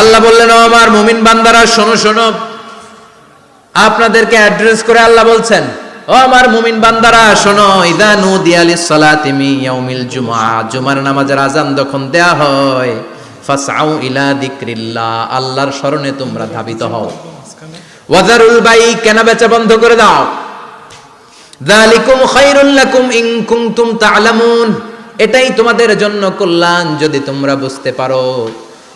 আল্লাহ বললেন, ও আমার মুমিন বান্দারা, শোনো শোনো। আপনাদেরকে অ্যাড্রেস করে আল্লাহ বলছেন, ও আমার মুমিন বান্দারা, শোনো, ইদা নুদিয়ালি সালাতি মি ইয়াউমিল জুমআ। জুমার নামাজের আজান যখন দেয়া হয়, ফাসআউ ইলা যিকরিল্লাহ। আল্লাহর স্মরণে তোমরা ধাবিত হও। ওয়াজারুল বাই, কেনা বেচা বন্ধ করে দাও? যালিকুম খায়রুল লাকুম ইন কুনতুম তা'লামুন এটাই তোমাদের জন্য কল্যাণ, যদি তোমরা বুঝতে পারো।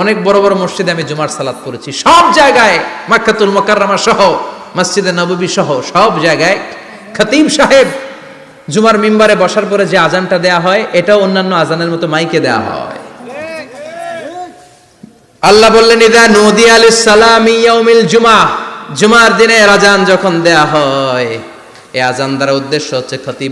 অনেক বড় বড় মসজিদে আমি জুমার সালাত করেছি সব জায়গায় মাক্কাতুল মোকাররমা সহ, মসজিদে নববী সহ, সব জায়গায় খতিব সাহেব জুমার মিম্বারে বসার পরে যে আজানটা দেয়া হয়, এটাও অন্যান্য আজানের মতো মাইকে দেয়া হয়। আল্লাহ বললেন, ইদা নদী আলিস সালাম ইয়াউমিল জুমা। জুমার দিনে আজান যখন দেয়া হয় এই আজান দ্বারা উদ্দেশ্য হচ্ছে খতিব